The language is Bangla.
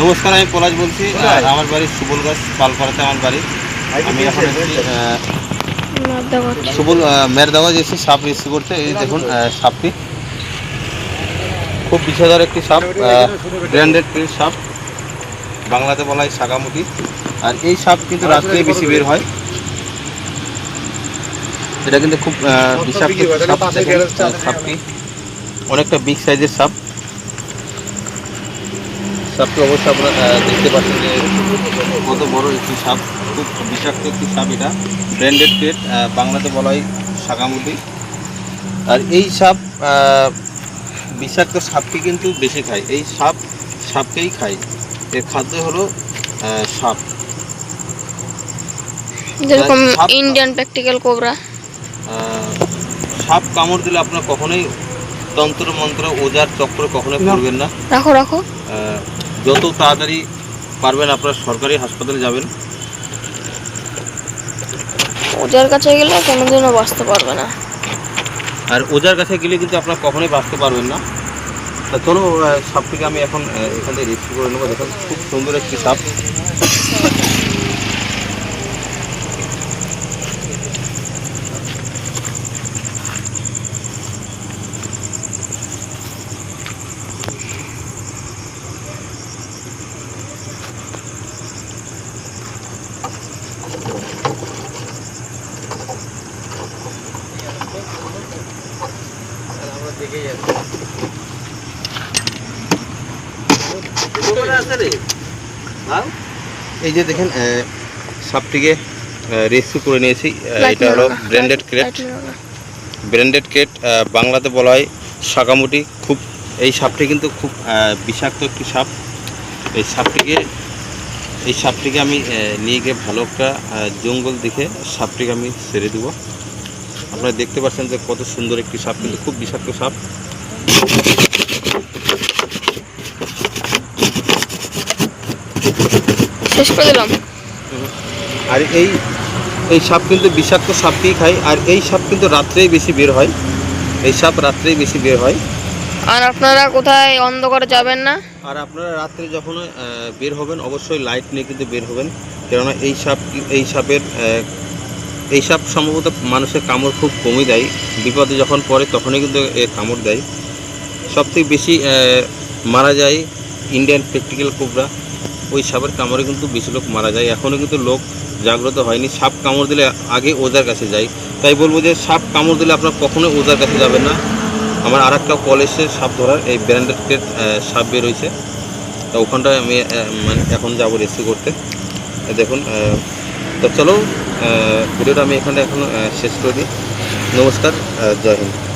নমস্কার আমি পলাশ বলছি। আর আমার বাড়ি সুবল গাছ পালপাড়াতে আমার বাড়ি। আমি এখন সুবল মেরদাবাজ এসে সাপ রেস্কিউ করতে। এই দেখুন সাপটি। খুব বিষাদার একটি সাপ ব্র্যান্ডেড সাপ। বাংলাতে বলা হয় সাগামুটি আর এই সাপ কিন্তু রাত্রে বেশি বের হয়। এটা কিন্তু খুব বিষাক্ত সাপ সাপটি। অনেকটা বিগ সাইজের সাপ। সাপটি অবশ্যই আপনারা দেখতে পাচ্ছেন যে কত বড় একটি সাপ খুব বিষাক্ত একটি সাপ এটা। ব্র্যান্ডেড পেট বাংলাতে বলা হয় সাগামুটি আর এই সাপ বিষাক্ত সাপকে কিন্তু বেশি খায়। এই সাপ সাপকেই খায়। এর খাদ্য হলো সাপ। যেরকম ইন্ডিয়ান প্র্যাকটিক্যাল কোবরা সাপ কামড় দিলে আপনার কখনোই তন্ত্র মন্ত্র ওজার চক্র কখনোই করবেন না। রাখো রাখো। যত তাড়াতাড়ি পারবেন আপনারা সরকারি হাসপাতালে যাবেন। ওজার কাছে গেলে কোনোদিনও বাঁচতে পারবে না। আর ওজার কাছে গেলে কিন্তু আপনারা কখনোই বাঁচতে পারবেন না। তা চলো সাপটিকে আমি এখন এখান থেকে রেস্কিউ করে নেব। দেখুন খুব সুন্দর একটি সাপ। এই যে দেখেন সাপটিকে রেস্কিউ করে নিয়েছি। এটা হলো ব্র্যান্ডেড ক্রেট ব্র্যান্ডেড ক্রেট বাংলাতে বলা হয় শাকামুটি। খুব এই সাপটি কিন্তু খুব বিষাক্ত একটি সাপ। এই সাপটিকে এই সাপটিকে আমি নিয়ে গিয়ে ভালো একটা জঙ্গল দেখে সাপটিকে আমি ছেড়ে দেবো। আপনারা দেখতে পাচ্ছেন যে কত সুন্দর একটি সাপ কিন্তু খুব বিষাক্ত সাপ। শেষ করে দিলাম। আর এই এই সাপ কিন্তু বিষাক্ত সাপকেই খায় আর এই সাপ কিন্তু রাত্রেই বেশি বের হয়। এই সাপ রাত্রেই বেশি বের হয়। আর আপনারা কোথায় অন্ধকারে যাবেন না? আর আপনারা রাত্রে যখন বের হবেন অবশ্যই লাইট নিয়ে কিন্তু বের হবেন। কেননা এই সাপ এই সাপের এই সাপ সম্ভবত মানুষের কামড় খুব কমই দেয়। বিপদে যখন পড়ে তখনই কিন্তু এ কামড় দেয়। সবথেকে বেশি মারা যায় ইন্ডিয়ান প্র্যাকটিক্যাল কোবরা ওই সাপের কামড়ে কিন্তু বেশি লোক মারা যায়। এখনও কিন্তু লোক জাগ্রত হয়নি। সাপ কামড় দিলে আগে ওজার কাছে যায় তাই বলব যে সাপ কামড় দিলে আপনার কখনোই ওজার কাছে যাবেন না। আমার আর একটা কল এসে সাপ ধরার। এই ব্র্যান্ডেড সাপ বের হয়েছে। তা ওখানটায় আমি মানে এখন যাব রেসিউ করতে। দেখুন তো চলো ভিডিওটা আমি এখানে এখন শেষ করি নমস্কার জয় হিন্দ।